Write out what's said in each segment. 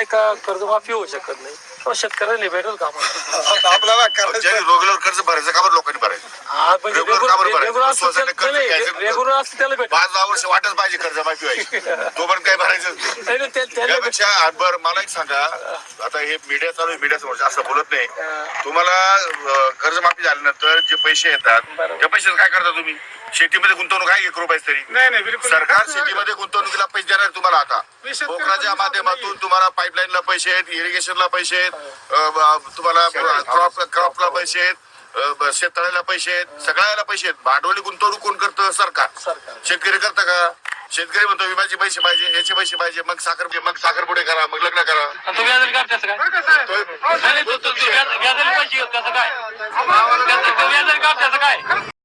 आहे का कर्जमाफी होऊ शकत नाही किंवा शेतकऱ्याला भेटेल का आम्हाला? आपल्याला करायचं रोगल्यावर कर्ज भरायचं का बरं लोकांनी भरायचं हा, म्हणजे Regular रेग्युलर- का बरं भरायचं? रेग्युलर असतं स्वतःने त्याला- कर्ज नाही, घ्यायचं. नाही, रेग्युलर असतं त्याला भेटेल पाच दहा वर्ष वाटच पाहिजे कर्ज माफी व्हायची तो पण काय भरायचं नाही, नाही, त्या- त्याला भेटेल. त्यापेक्षा बर मला एक सांगा आता हे मीडिया चालू आहे मीडिया समोर असं बोलत नाही तुम्हाला अं, कर्जमाफी झाल्यानंतर जे पैसे येतात बरोबर. त्या पैशाचं काय करता तुम्ही शेतीमध्ये गुंतवणूक आहे एक रुपयाच तरी. नाही नाही बिलकुल सरकार शेतीमध्ये गुंतवणुकीला पैसे देणार आहे तुम्हाला आता. मी शेतकरी पोखराच्या पण माध्यमातून तुम्हाला पाईपलाईनला पैसे आहेत इरिगेशनला पैसे आहेत अं, ब- तुम्हाला क्रॉप क्रॉपला पैसे आहेत अं, ब- शेततळ्याला पैसे आहेत सगळ्याला पैसे आहेत. भांडवली गुंतवणूक कोण करतं? सरकार. सरकार. शेतकरी करतं का? शेतकरी म्हणतो विम्याचे पैसे पाहिजे याचे पैसे पाहिजे मग साखर मग साखरपुडे करा मग लग्न करा. आणि तो व्याजाला काय त्याचं काय नाही, नाही, तो- तो- तो व्याज- व्याजाला पैसे घेतो त्याचं काय? त्याचं- तो व्याजाला काय त्याचं काय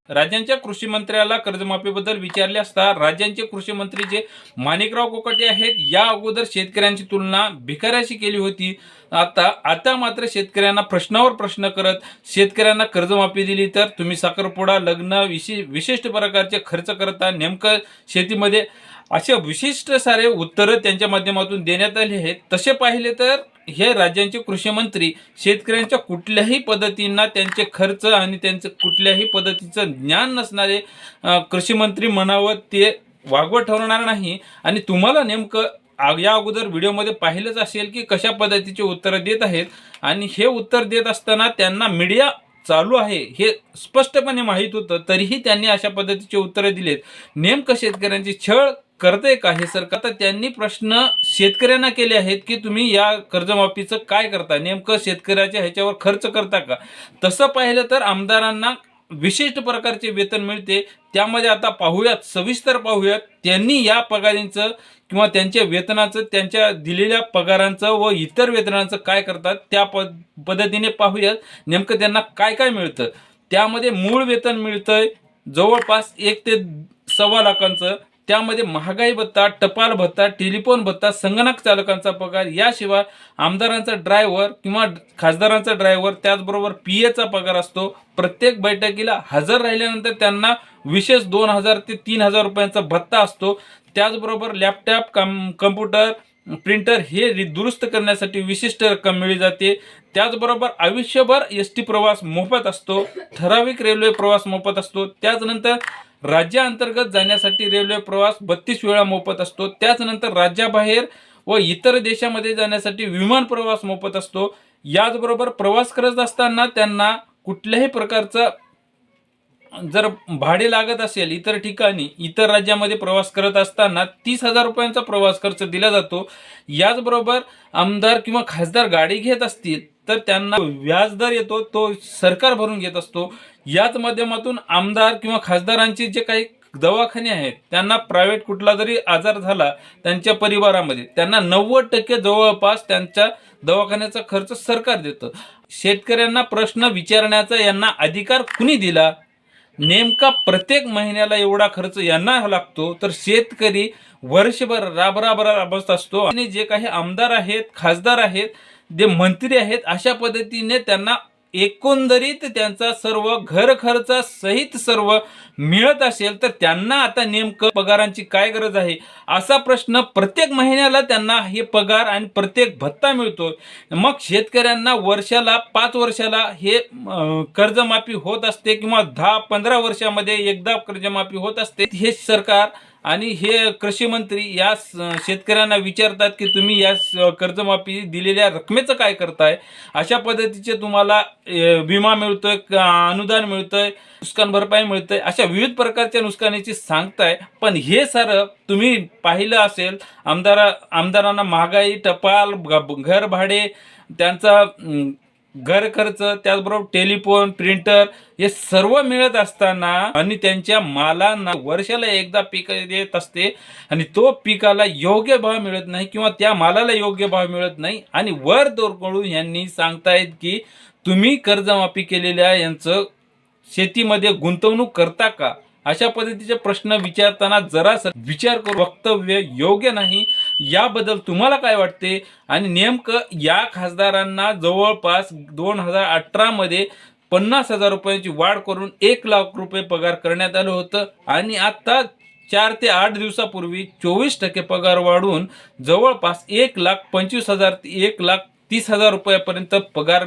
राज्यांच्या कृषी मंत्र्याला कर्जमाफीबद्दल विचारले असता राज्यांचे कृषी मंत्री जे माणिकराव कोकाटे आहेत या अगोदर शेतकऱ्यांची तुलना भिकाऱ्याशी केली होती. आता आता मात्र शेतकऱ्यांना प्रश्नावर प्रश्न करत शेतकऱ्यांना कर्जमाफी दिली तर तुम्ही साखरपुडा लग्न विशे विशिष्ट प्रकारचे खर्च करता नेमकं शेतीमध्ये असे विशिष्ट सारे उत्तरं त्यांच्या माध्यमातून देण्यात आले आहेत. तसे पाहिले तर हे राज्यांचे कृषी मंत्री शेतकऱ्यांच्या कुठल्याही पद्धतींना त्यांचे खर्च आणि त्यांचं कुठल्याही पद्धतीचं ज्ञान नसणारे कृषी मंत्री म्हणावं ते वागवत ठरवणार नाही. आणि तुम्हाला नेमकं या अगोदर व्हिडिओमध्ये पाहिलंच असेल की कशा पद्धतीचे उत्तरं देत आहेत. आणि हे उत्तर देत असताना त्यांना मीडिया चालू आहे हे स्पष्टपणे माहीत होतं. तरीही त्यांनी अशा पद्धतीचे उत्तरं दिलेत. नेमकं शेतकऱ्यांची छळ करते का हे सरकार? तर त्यांनी प्रश्न शेतकऱ्यांना केले आहेत की तुम्ही या कर्जमाफीचं काय करता? नेमकं शेतकऱ्याच्या ह्याच्यावर खर्च करता का? तसं पाहिलं तर आमदारांना विशिष्ट प्रकारचे वेतन मिळते. त्यामध्ये आता पाहूयात सविस्तर पाहूयात. त्यांनी या पगारींचं किंवा त्यांच्या वेतनाचं त्यांच्या दिलेल्या पगारांचं व इतर वेतनांचं काय करतात त्या पद पद्धतीने पाहूयात. नेमकं त्यांना काय काय मिळतं? त्यामध्ये मूळ वेतन मिळतंय जवळपास एक ते सव्वा लाखांचं. त्यामध्ये महागाई भत्ता टपाल भत्ता टेलिफोन भत्ता संगणक चालकांचा पगार याशिवाय आमदारांचा ड्रायव्हर किंवा खासदारांचा ड्रायव्हर त्याचबरोबर पी एचा पगार असतो. प्रत्येक बैठकीला हजर राहिल्यानंतर त्यांना विशेष दोन हजार ते तीन हजार रुपयांचा भत्ता असतो. त्याचबरोबर लॅपटॉप कम कम्प्युटर प्रिंटर हे दुरुस्त करण्यासाठी विशिष्ट रक्कम मिळली जाते. त्याचबरोबर आयुष्यभर एस टी प्रवास मोफत असतो. ठराविक रेल्वे प्रवास मोफत असतो. त्याचनंतर राज्याअंतर्गत जाण्यासाठी रेल्वे प्रवास बत्तीस वेळा मोफत असतो. त्याचनंतर राज्याबाहेर व इतर देशामध्ये जाण्यासाठी विमान प्रवास मोफत असतो. याचबरोबर प्रवास करत असताना त्यांना कुठल्याही प्रकारचा जर भाडे लागत असेल इतर ठिकाणी इतर राज्यामध्ये प्रवास करत असताना तीस हजार रुपयांचा प्रवास खर्च दिला जातो. याचबरोबर आमदार किंवा खासदार गाडी घेत असतील तर त्यांना व्याजदर येतो तो सरकार भरून घेत असतो. याच माध्यमातून आमदार किंवा खासदारांचे जे काही दवाखाने आहेत त्यांना प्रायव्हेट कुठला जरी आजार झाला त्यांच्या परिवारामध्ये त्यांना नव्वद टक्के जवळपास त्यांच्या दवाखान्याचा खर्च सरकार देतं. शेतकऱ्यांना प्रश्न विचारण्याचा यांना अधिकार कुणी दिला? नेमका प्रत्येक महिन्याला एवढा खर्च यांना लागतो तर शेतकरी वर्षभर राबराबरा राबत असतो. आणि जे काही आमदार आहेत खासदार आहेत जे मंत्री आहेत अशा पद्धतीने त्यांना एकंदरीत त्यांचा सर्व घर खर्च सहित सर्व मिळत असेल तर त्यांना आता नेमकं पगारांची काय गरज आहे? असा प्रश्न प्रत्येक महिन्याला त्यांना हे पगार आणि प्रत्येक भत्ता मिळतो. मग शेतकऱ्यांना वर्षाला पाच वर्षाला हे कर्जमाफी होत असते किंवा दहा पंधरा वर्षामध्ये एकदा कर्जमाफी होत असते. हे सरकार आणि हे कृषी मंत्री या स- शेतकऱ्यांना विचारतात की तुम्ही या कर्जमाफी दिलेल्या रकमेचं काय करताय? अशा पद्धतीचे तुम्हाला विमा मिळतोय अनुदान मिळतंय नुकसान भरपाई मिळतंय अशा विविध प्रकारच्या नुकसानीची सांगताय. पण हे सारं तुम्ही पाहिलं असेल आमदारा आमदारांना महागाई टपाल ग- घर भाडे त्यांचा घर खर्च त्याचबरोबर टेलिफोन प्रिंटर हे सर्व मिळत असताना आणि त्यांच्या मालांना वर्षाला एकदा पीक देत असते आणि तो पिकाला योग्य भाव मिळत नाही किंवा त्या मालाला योग्य भाव मिळत नाही आणि वर दोरकडून यांनी सांगतायत की तुम्ही कर्जमाफी केलेल्या यांचं शेतीमध्ये गुंतवणूक करता का? अशा पद्धतीचे प्रश्न विचारताना जरा विचार करू वक्तव्य योग्य नाही याबद्दल तुम्हाला काय वाटते? आणि नेमकं या खासदारांना जवळपास दोन हजार अठरामध्ये पन्नास हजार रुपयांची वाढ करून एक लाख रुपये पगार करण्यात आलं होतं. आणि आत्ता चार ते आठ दिवसापूर्वी चोवीस टक्के पगार वाढून जवळपास एक लाख पंचवीस हजार ते एक लाख तीस हजार रुपयापर्यंत पगार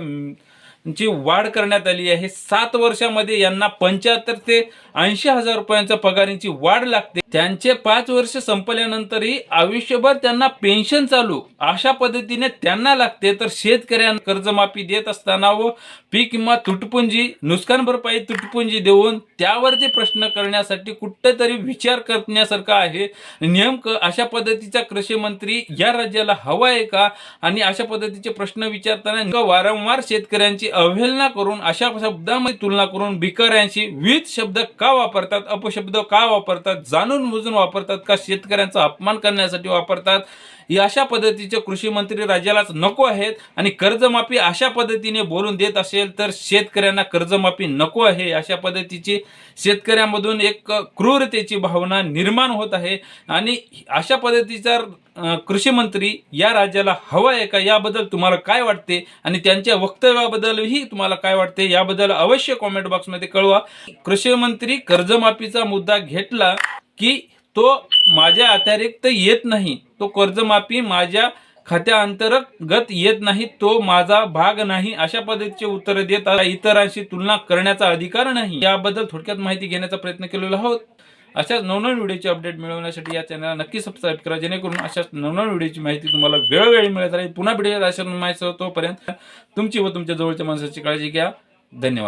ची वाढ करण्यात आली आहे. सात वर्षामध्ये यांना पंच्याहत्तर ते ऐंशी हजार रुपयांच्या पगारांची वाढ लागते. त्यांचे पाच वर्ष संपल्यानंतरही आयुष्यभर त्यांना पेन्शन चालू. अशा पद्धतीने त्यांना लागते. तर शेतकऱ्यांना कर्जमाफी देत असताना व पीक किंवा तुटपुंजी नुकसान भरपाई तुटपुंजी देऊन त्यावरती प्रश्न करण्यासाठी कुठेतरी विचार करण्यासारखा आहे. नेमकं अशा पद्धतीचा कृषी मंत्री या राज्याला हवा आहे का? आणि अशा पद्धतीचे प्रश्न विचारताना वारंवार शेतकऱ्यांची अवहेलना करून अशा शब्दामध्ये तुलना करून भिकाऱ्यांशी विविध शब्द का वापरतात अपशब्द का वापरतात जाणून बुजून वापरतात का शेतकऱ्यांचा अपमान करण्यासाठी वापरतात या अशा पद्धतीचे कृषी मंत्री राज्यालाच नको आहेत आणि कर्जमाफी अशा पद्धतीने बोलून देत असेल तर शेतकऱ्यांना कर्जमाफी नको आहे. अशा पद्धतीची शेतकऱ्यांमधून एक क्रूरतेची भावना निर्माण होत आहे. आणि अशा पद्धतीचा कृषी मंत्री या राज्याला हवा आहे का? याबद्दल तुम्हाला काय वाटते? आणि त्यांच्या वक्तव्याबद्दलही तुम्हाला काय वाटते? याबद्दल अवश्य कॉमेंट बॉक्समध्ये कळवा. कृषी मंत्री कर्जमाफीचा मुद्दा घेतला की तो माझ्या अतिरिक्त येत नाही. तो कर्जमाफी माझ्या खात्याअंतर्गत येत नाही तो माझा भाग नाही अशा पद्धतीचे उत्तर देत इतरांशी तुलना करण्याचा अधिकार नाही. याबद्दल थोडक्यात माहिती घेण्याचा प्रयत्न केलेला आहोत. अशाच नवनवीन व्हिडिओचे अपडेट मिळवण्यासाठी या चॅनलला नक्की सबस्क्राईब करा जेणेकरून अशाच नवनवीन व्हिडिओची माहिती तुम्हाला वेळोवेळी मिळत राहील. पुन्हा व्हिडिओ अशा माहिती तोपर्यंत तुमची व तुमच्या जवळच्या माणसाची काळजी घ्या. धन्यवाद.